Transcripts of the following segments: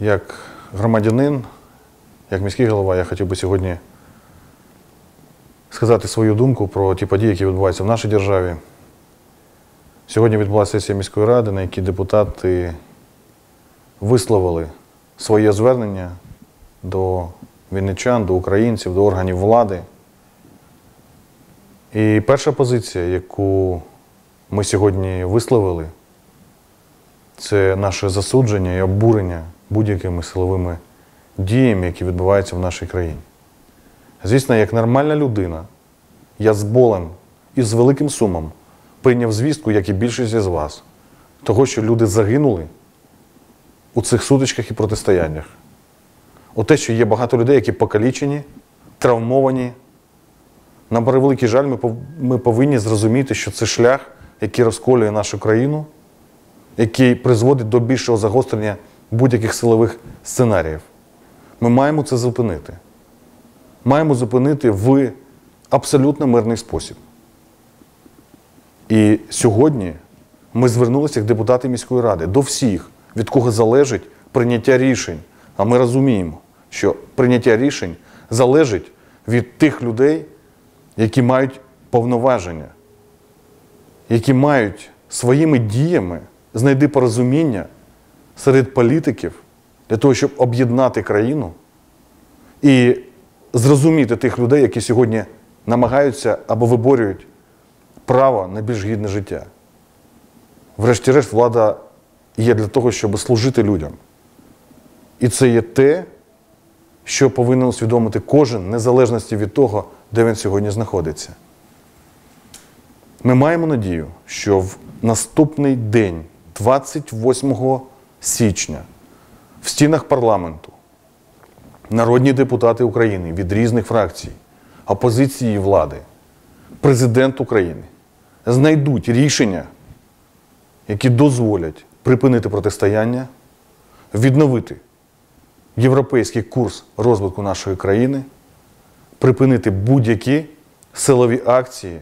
Як громадянин, як міський голова, я хотів би сьогодні сказати свою думку про ті події, які відбуваються в нашій державі. Сьогодні відбулася сесія міської ради, на якій депутати висловили своє звернення до вінничан, до українців, до органів влади. І перша позиція, яку ми сьогодні висловили, це наше засудження і обурення будь-якими силовими діями, які відбуваються в нашій країні. Звісно, як нормальна людина, я з болем і з великим сумом прийняв звістку, як і більшість із вас, того, що люди загинули у цих сутичках і протистояннях. О те, що є багато людей, які покалічені, травмовані. На превеликий жаль, ми повинні зрозуміти, що це шлях, який розколює нашу країну, який призводить до більшого загострення будь-яких силових сценаріїв. Ми маємо це зупинити. Маємо зупинити в абсолютно мирний спосіб. І сьогодні ми звернулися як депутати міської ради до всіх, від кого залежить прийняття рішень. А ми розуміємо, що прийняття рішень залежить від тих людей, які мають повноваження, які мають своїми діями знайти порозуміння серед політиків для того, щоб об'єднати країну і зрозуміти тих людей, які сьогодні намагаються або виборюють право на більш гідне життя. Врешті-решт, влада є для того, щоб служити людям. І це є те, що повинен усвідомити кожен, незалежності від того, де він сьогодні знаходиться. Ми маємо надію, що в наступний день, 28 січня, в стінах парламенту, народні депутати України від різних фракцій, опозиції влади, президент України знайдуть рішення, які дозволять припинити протистояння, відновити європейський курс розвитку нашої країни, припинити будь-які силові акції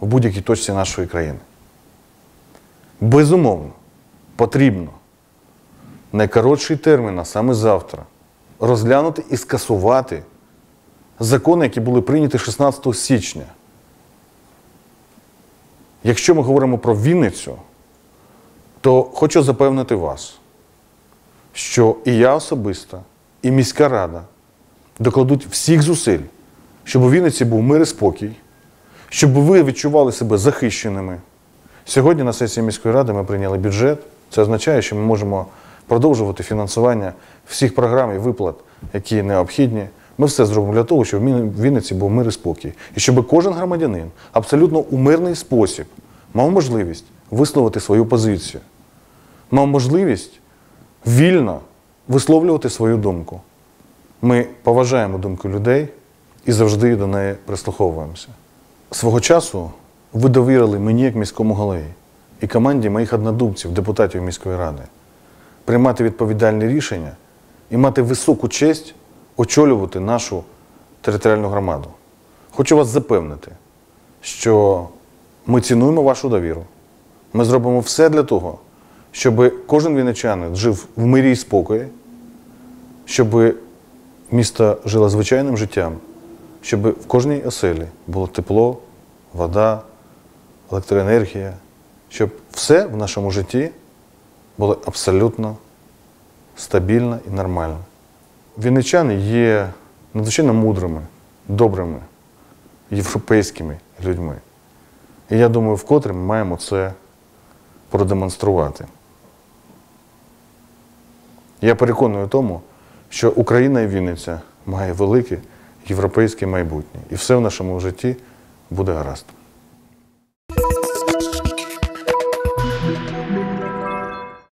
в будь-якій точці нашої країни. Безумовно, потрібно найкоротший термін, а саме завтра, розглянути і скасувати закони, які були прийняті 16 січня. Якщо ми говоримо про Вінницю, то хочу запевнити вас, що і я особисто, і міська рада докладуть всіх зусиль, щоб у Вінниці був мир і спокій, щоб ви відчували себе захищеними. Сьогодні на сесії міської ради ми прийняли бюджет. Це означає, що ми можемо продовжувати фінансування всіх програм і виплат, які необхідні. Ми все зробимо для того, щоб в Вінниці був мир і спокій. І щоб кожен громадянин абсолютно у мирний спосіб мав можливість висловити свою позицію, мав можливість вільно висловлювати свою думку. Ми поважаємо думку людей і завжди до неї прислуховуємося. Свого часу ви довірили мені як міському голові і команді моїх однодумців, депутатів міської ради, приймати відповідальні рішення і мати високу честь очолювати нашу територіальну громаду. Хочу вас запевнити, що ми цінуємо вашу довіру. Ми зробимо все для того, щоб кожен вінничанин жив в мирі і спокої, щоб місто жило звичайним життям, щоб в кожній оселі було тепло, вода, електроенергія, щоб все в нашому житті було абсолютно стабільно і нормально. Вінничани є надзвичайно мудрими, добрими, європейськими людьми. І я думаю, вкотре ми маємо це продемонструвати. Я переконую тому, що Україна і Вінниця має велике європейське майбутнє. І все в нашому житті буде гаразд.